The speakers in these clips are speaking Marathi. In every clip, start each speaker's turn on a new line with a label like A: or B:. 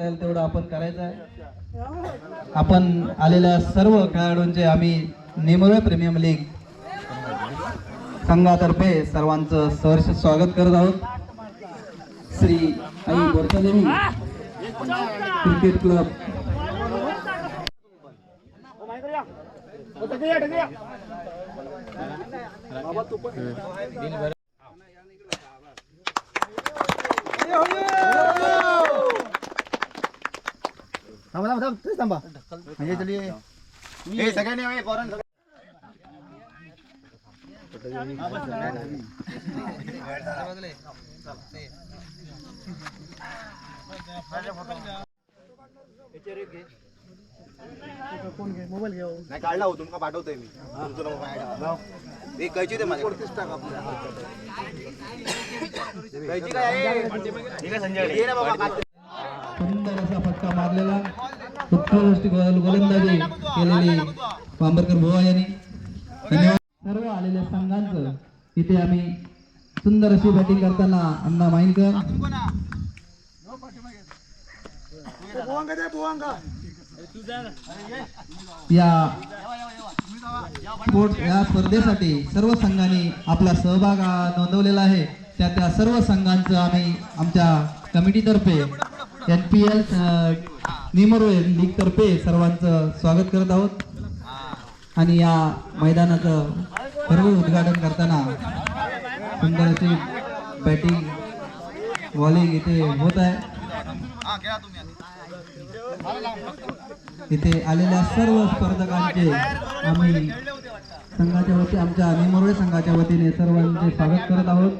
A: करता येईल तेवढं आपण करायचं आहे. आपण आलेल्या सर्व खेळाडूंचे आम्ही नेमवे प्रीमियम लीग संघातर्फे सर्वांचं सहर्ष स्वागत करत आहोत. Shri Aai Borsadevi cricket club.
B: थांबा थांबा थांब तेच थांबा म्हणजे हे सगळ्यांनी हे पोरांनी सगळं- नाही काढला हो तुमका पाठवतोय मी तुमचं नाव काय आहे? कैची दे माझ्या कैची काय आहे? हे काय संजय ये बाबा.
A: सुंदर असा फटका मारलेला. उत्कृष्ट गोलंदाजी केलेली बांबरकर बुवा यांनी. धन्यवाद. सर्व आलेल्या संघांचं इथे आम्ही सुंदर अशी बॅटिंग करताना अण्णा माईनकर. या स्पोर्ट या स्पर्धेसाठी सर्व संघांनी आपला सहभाग नोंदवलेला आहे. त्या त्या सर्व संघांचं आम्ही आमच्या कमिटीतर्फे एन पी एल निमरो लीग तर्फे सर्वांचं स्वागत करत आहोत. आणि या मैदानाचं सर्व उद्घाटन करताना सुंदर अशी बॅटिंग बॉलिंग इथे होत आहे. इथे आलेल्या सर्व स्पर्धकांचे आम्ही संघाच्या वती आमच्या निमरोळे संघाच्या वतीने सर्वांचे स्वागत करत आहोत.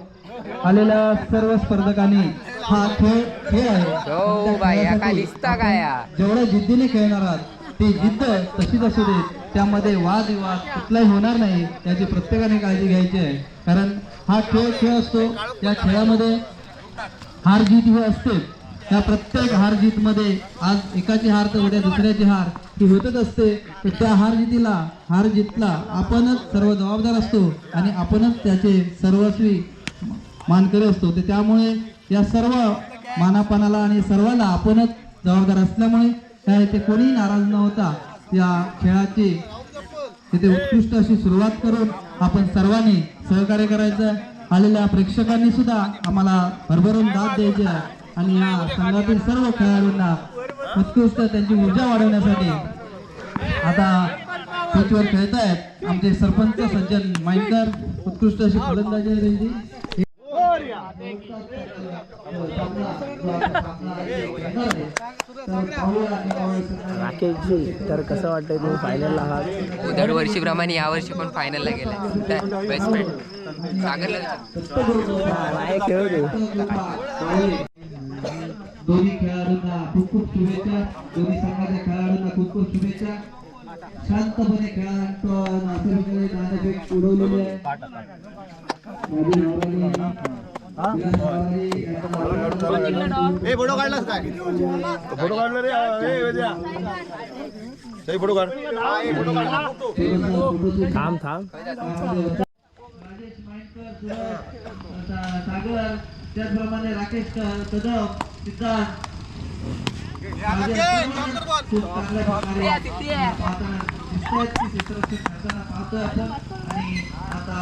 A: आलेल्या सर्व स्पर्धकांनी हा खेळ खेळ आहे. आपण जेवढ्या जिद्दीने खेळणार आहात ती जिद्द तशीच असू दे त्यामध्ये वादविवाद कुठलाही होणार नाही याची प्रत्येकाने काळजी घ्यायची आहे. कारण हा खेळ खेळ असतो. या खेळामध्ये हार जीत ही असते. त्या प्रत्येक हार जीत मध्ये आज एकाची हार तर उद्या दुसऱ्याची हार ही होतच असते. तर त्या हार जीतीला हार जीतला आपणच सर्व जबाबदार असतो आणि आपणच त्याचे सर्वस्वी मानकरी असतो तर त्यामुळे या सर्व मानापानाला आणि सर्वांना आपणच जबाबदार असल्यामुळे त्या इथे कोणीही नाराज न होता या खेळाची तिथे उत्कृष्ट अशी सुरुवात करून आपण सर्वांनी सहकार्य करायचं आलेल्या प्रेक्षकांनी सुद्धा आम्हाला भरभरून दाद द्यायची आहे. आणि या संघातील सर्व खेळाडूंना उत्कृष्ट त्यांची ऊर्जा वाढवण्यासाठी आता पिचवर खेळतायत आमचे सरपंच सज्जन माईकर उत्कृष्ट अशी फलंदाजी आहे त्यांची.
C: राकेशजी तर कसं वाटतंय तुम्ही फायनलला आहात?
D: दरवर्षीप्रमाणे यावर्षी पण फायनलला गेलाय. बेस्ट फ्रेंड सागरला
C: खेळू
A: दोन्ही खेळाडूंना खूप खूप शुभेच्छा. दोन्ही संघाच्या खेळाडूंना खूप खूप शुभेच्छा. शांतपणे खेळा नाणेफेक उडवलेली आहे.
B: हे फोटो काढलास काय फोटो काढला रे हे फोटो काढ हा, हे फोटो काढला
C: थांब
A: सागर त्याचप्रमाणे राकेश कदम सिद्धांत आणि आता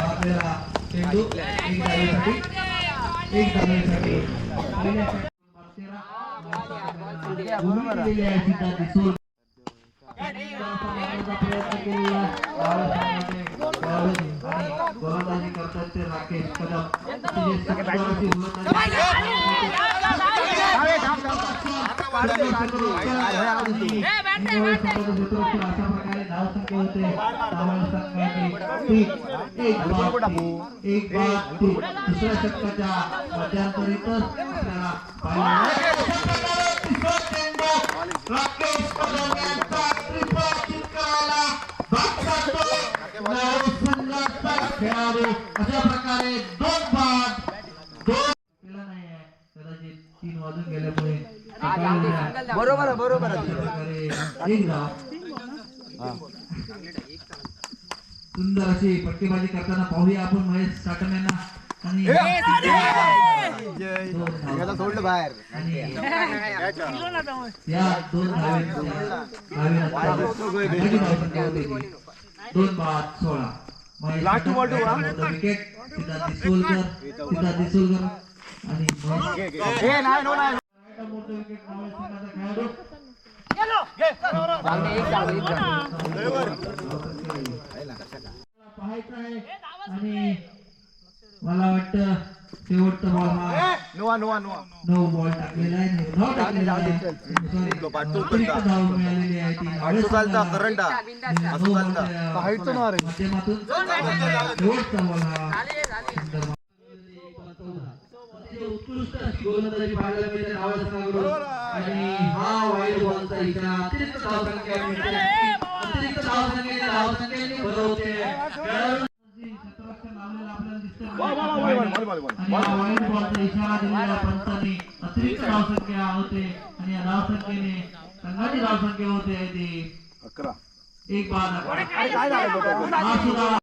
A: आपल्याला चेंडू एक धावेसाठी एक सिद्धांत दिसून प्रयत्न केलेला गोलंदाजी करतात ते राकेश कदम अशी गोलंदाजी अशा प्रकारे धावसंख्या होते त्यामुळे संघाने तीन एक बाद एक बाद तीन दुसऱ्या षटकाच्या मध्यांतरीतच आपल्याला पाहायला राकेश कदम यांचा त्रिफळ जिंकायला भाग पाडतो. नऊ संघाचा खेळाडू अशा प्रकारे दोन बाद दोन केला नाहीये कदाचित तीन वाजून गेल्यामुळे बरोबर बरोबर एक धाव सुंदर अशी पट्टीबाजी करताना पाहूया आपण महेश साटम यांना. आणि
B: सोडलं बाहेर.
A: या दोन दोन बाद सोळा. विकेट दिसोलकर दिसोलकर. आणि मोठं विकेट खेळाडू. पाहायचं आहे आणि मला वाटतं शेवटचा बॉल हा
B: नोवा नोवा नोवा
A: नऊ बॉल टाकलेला आहे. नऊ टाकलेला आहे. धाव मिळालेली आहे ती.
B: पाठतो चालता करंटा
A: नऊ बॉलच्या
B: पाहायचं ना रे.
A: माध्यमातून शेवटचा बॉल हा. उत्कृष्ट गोलंदाजी पाहायला मिळते आणि हा वाईट बॉलचा इशारा अतिरिक्त धावसंख्या मिळते अतिरिक्त धावसंख्येने धावसंख्येने भरवते वाईट बॉलचा इशारा दिलेला पंचांनी अतिरिक्त धावसंख्या होते आणि या धावसंख्येने संघाची धावसंख्या होते ती.
B: अकरा.
A: एक बाद सुद्धा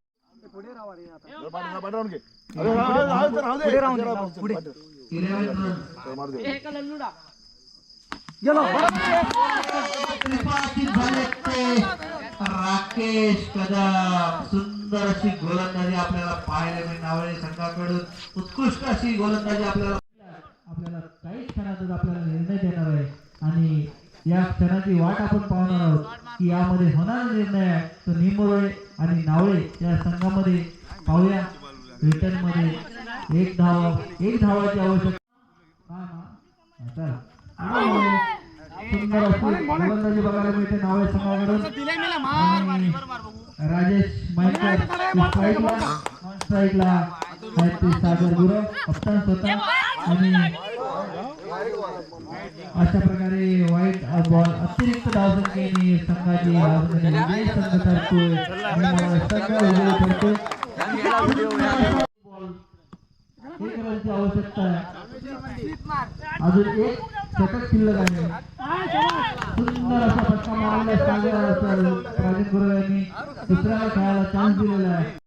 B: पाठवून घे. अरे राहू दे, राहू दे, राहू दे पुढे.
A: राकेश कदम सुंदर अशी गोलंदाजी आपल्याला पाहायला मिळेल नावळे संघाकडून. उत्कृष्ट अशी गोलंदाजी आपल्याला आपल्याला काही क्षणातच आपल्याला निर्णय देणार आहे. आणि या क्षणाची वाट आपण पाहणार आहोत की यामध्ये होणारा निर्णय तो निमोळे आणि नावळे या संघामध्ये पाहूया. रिटर्नमध्ये एक धाव एक धावाची आवश्यकता सुंदर अशी गोलंदाजी बघायला मिळते नावे संघाकडून राजेश मयकर स्ट्राईकला नॉन स्ट्राईकला आहेत ते सागर गुरव कप्तान स्वतः आणि अशा प्रकारे वाईट बॉल अतिरिक्त धावसंख्येने संघाची विजय संघ ठरतोय संघ विजयी ठरतोय आवश्यकता आहे अजून एक षटक शिल्लक आहे. सुंदर असा फटका मारलेला सागर राजन गुरु यांनी दुसऱ्याला खेळायला चान्स दिलेला आहे